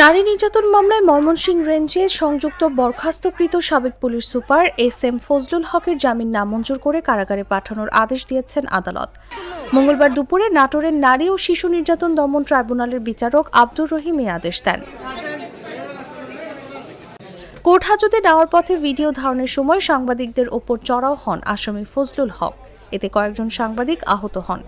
নারী নির্যাতন মামলায় ময়মনসিংহ রেঞ্জে সংযুক্ত বরখাস্তকৃত সাবেক police super S M Fazlul হকের জামিন নামঞ্জুর করে কারাগারে পাঠানোর আদেশ দিয়েছেন আদালত। মঙ্গলবার দুপুরে নাটোরের নারী ও শিশু নির্যাতন দমন ট্রাইব্যুনালের বিচারক আব্দুর রহিম এ আদেশ দেন। কোর্ট হাজতে নেওয়ার পথে ভিডিও ধারণের সময় সাংবাদিকদের ওপর চড়াও হন আসামি ফজলুল হক। এতে কয়েকজন সাংবাদিক আহত হন।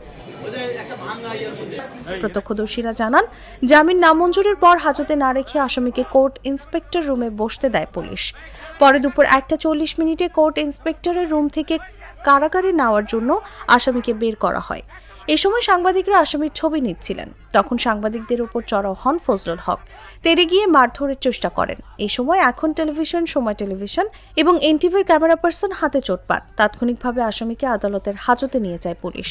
প্রত্যক্ষদর্শীরা জানান, জামিন নামঞ্জুরের পর হাজতে না রেখে আসামিকে কোর্ট ইন্সপেক্টর রুমে বসতে দেয় পুলিশ। পরে দুপুর একটা চল্লিশ মিনিটে কোর্ট ইন্সপেক্টরের রুম থেকে কারাগারে নেওয়ার জন্য আসামিকে বের করা হয়। এ সময় সাংবাদিকরা আসামির ছবি নিচ্ছিলেন। তখন সাংবাদিকদের উপর চড়াও হন ফজলুল হক। তেরে গিয়ে মারধরের চেষ্টা করেন। এই সময় এখন টেলিভিশন, সময় টেলিভিশন এবং এনটিভির ক্যামেরা পার্সন হাতে চোট পান। তাৎক্ষণিকভাবে আসামিকে আদালতের হাজতে নিয়ে যায় পুলিশ।